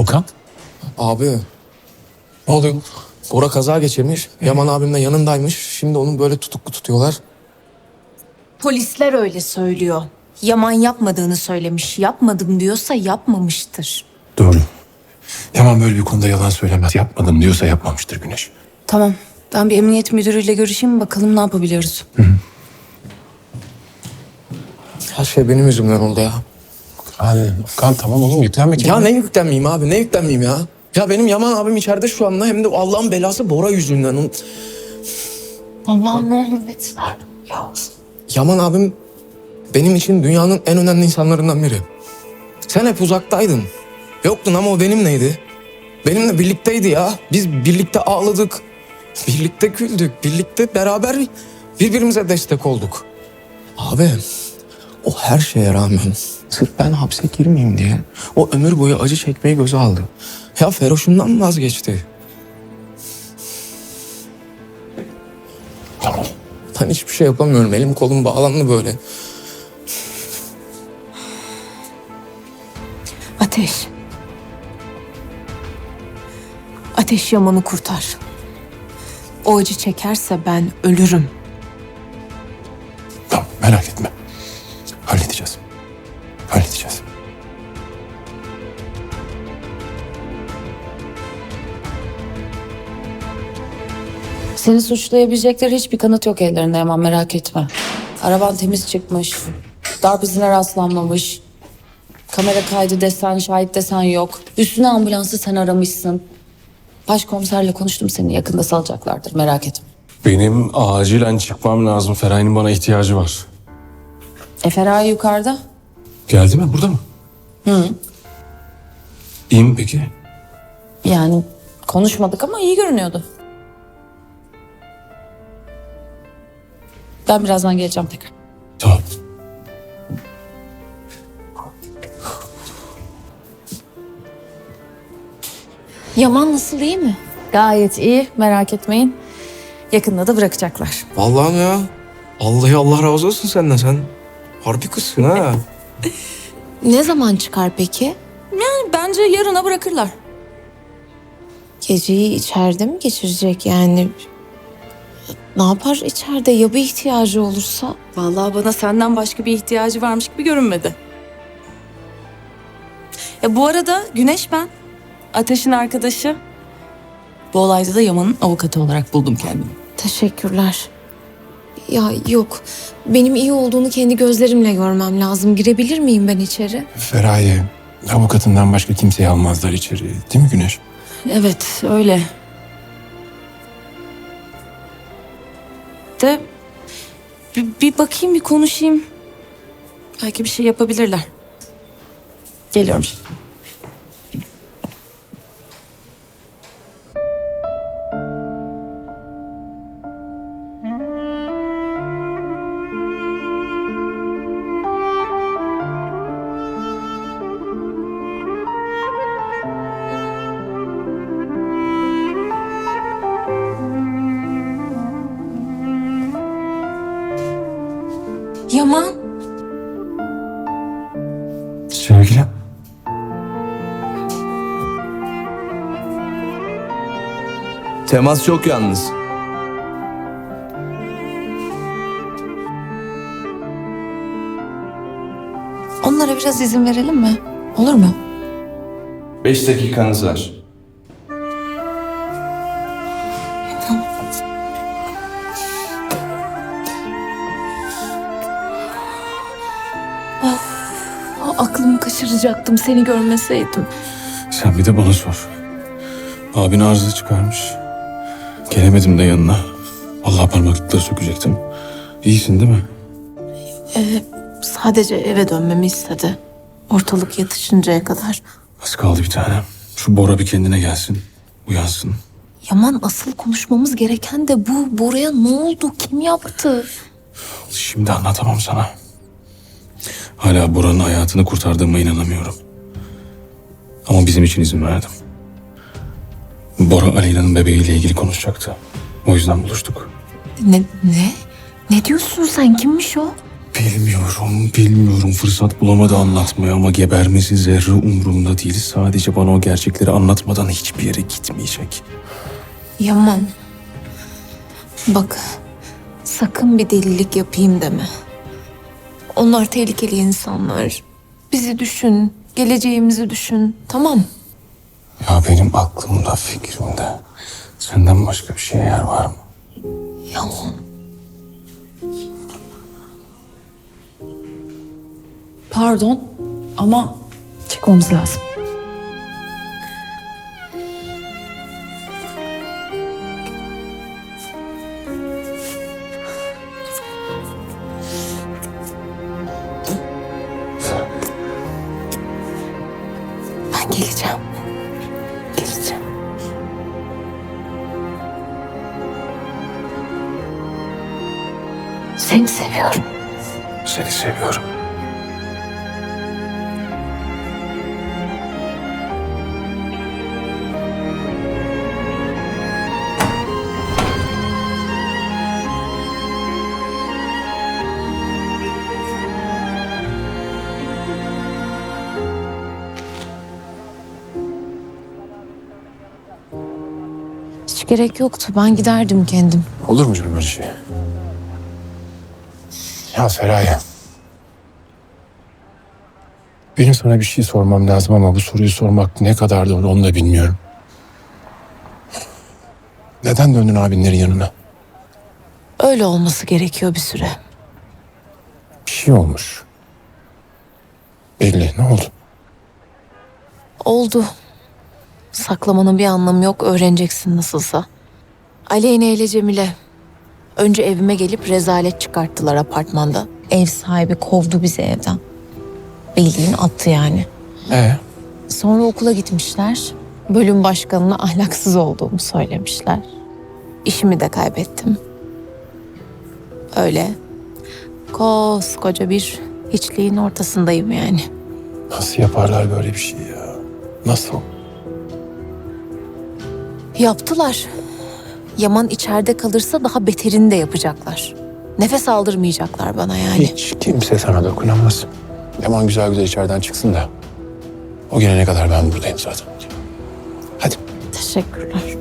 Okan Abi ne oluyor? Bora kaza geçirmiş. Yaman abim de yanındaymış. Şimdi onu böyle tutuklu tutuyorlar. Polisler öyle söylüyor. Yaman yapmadığını söylemiş. Yapmadım diyorsa yapmamıştır. Doğru. Yaman böyle bir konuda yalan söylemez. Yapmadım diyorsa yapmamıştır Güneş. Tamam. Ben bir emniyet müdürüyle görüşeyim bakalım ne yapabiliyoruz. Her şey benim yüzümden oldu ya. Hadi Okan tamam oğlum yüklenme kendine. Ya ne yüklenmeyeyim abi ne yüklenmeyeyim ya. Ya benim Yaman abim içeride şu anda hem de Allah'ın belası Bora yüzünden. Allah'ım ne olur etsin. Yaman abim benim için dünyanın en önemli insanlarından biri. Sen hep uzaktaydın. Yoktun ama o benimleydi. Benimle birlikteydi ya. Biz birlikte ağladık. Birlikte güldük. Birlikte beraber birbirimize destek olduk. Abi o her şeye rağmen sırf ben hapse girmeyeyim diye o ömür boyu acı çekmeyi göze aldı. Ya Feroş'undan mı vazgeçti? Ben hiçbir şey yapamıyorum. Elim kolum bağlandı böyle. Ateş. Ateş Yaman'ı kurtar. O acı çekerse ben ölürüm. Tamam merak etme. Seni suçlayabilecekleri hiçbir kanıt yok ellerinde Yaman merak etme. Araban temiz çıkmış. Darp izine rastlanmamış. Kamera kaydı desen, şahit desen yok. Üstüne ambulansı sen aramışsın. Başkomiserle konuştum seni yakında salacaklardır merak etme. Benim acilen çıkmam lazım. Feray'ın bana ihtiyacı var. E Feray yukarıda. Geldi mi? Burada mı? Hı. İyi mi peki? Yani konuşmadık ama iyi görünüyordu. Ben birazdan geleceğim tekrar. Tamam. Yaman nasıl iyi mi? Gayet iyi merak etmeyin. Yakında da bırakacaklar. Vallahi mi ya? Vallahi Allah razı olsun senden sen. Harbi kızsın ha. Ne zaman çıkar peki? Yani bence yarına bırakırlar. Geceyi içeride mi geçirecek yani? Ne yapar içeride ya bir ihtiyacı olursa? Vallahi bana senden başka bir ihtiyacı varmış gibi görünmedi. Ya bu arada Güneş ben. Ateş'in arkadaşı. Bu olayda da Yaman'ın avukatı olarak buldum kendimi. Teşekkürler. Ya yok. Benim iyi olduğunu kendi gözlerimle görmem lazım. Girebilir miyim ben içeri? Feraye avukatından başka kimseyi almazlar içeri. Değil mi Güneş? Evet öyle. De bir, bir bakayım bir konuşayım. Belki bir şey yapabilirler. Geliyorum şimdi. Yaman. Sevgilim. Temas çok yalnız. Onlara biraz izin verelim mi? Olur mu? Beş dakikanız var. Aklımı kaçıracaktım seni görmeseydim. Sen bir de bana sor. Abin arıza çıkarmış. Gelemedim de yanına. Allah parmaklıkla sökecektim. İyisin değil mi? Sadece eve dönmemi istedi. Ortalık yatışıncaya kadar. Az kaldı bir tane. Şu Bora bir kendine gelsin. Uyansın. Yaman asıl konuşmamız gereken de bu. Bora'ya ne oldu? Kim yaptı? Şimdi anlatamam sana. Hala Bora'nın hayatını kurtardığıma inanamıyorum. Ama bizim için izin verdim. Bora Aleyna'nın bebeğiyle ilgili konuşacaktı. O yüzden buluştuk. Ne? Ne? Ne diyorsun sen? Kimmiş o? Bilmiyorum, bilmiyorum. Fırsat bulamadı anlatmaya ama gebermesi zerre umurumda değil. Sadece bana o gerçekleri anlatmadan hiçbir yere gitmeyecek. Yaman. Bak sakın bir delilik yapayım deme. Onlar tehlikeli insanlar. Bizi düşün, geleceğimizi düşün. Tamam. Ya benim aklımda, fikrimde senden başka bir şeye yer var mı? Yaman. Pardon ama çıkmamız lazım. Geleceğim. Seni seviyorum. Seni seviyorum. Hiç gerek yoktu. Ben giderdim kendim. Olur mu canım öyle şey? Ya Feraye. Benim sana bir şey sormam lazım ama bu soruyu sormak ne kadar doğru onu da bilmiyorum. Neden döndün abinlerin yanına? Öyle olması gerekiyor bir süre. Bir şey olmuş. Belli. Ne oldu? Oldu. Saklamanın bir anlamı yok. Öğreneceksin nasılsa. Aleyna ile Cemile. Önce evime gelip rezalet çıkarttılar apartmanda. Ev sahibi kovdu bizi evden. Bildiğin attı yani. Ee? Sonra okula gitmişler. Bölüm başkanına ahlaksız olduğumu söylemişler. İşimi de kaybettim. Öyle. Koskoca bir hiçliğin ortasındayım yani. Nasıl yaparlar böyle bir şey ya? Nasıl? Yaptılar. Yaman içeride kalırsa daha beterini de yapacaklar. Nefes aldırmayacaklar bana yani. Hiç kimse sana dokunamaz. Yaman güzel güzel içeriden çıksın da. O gelene kadar ben buradayım zaten. Hadi. Teşekkürler.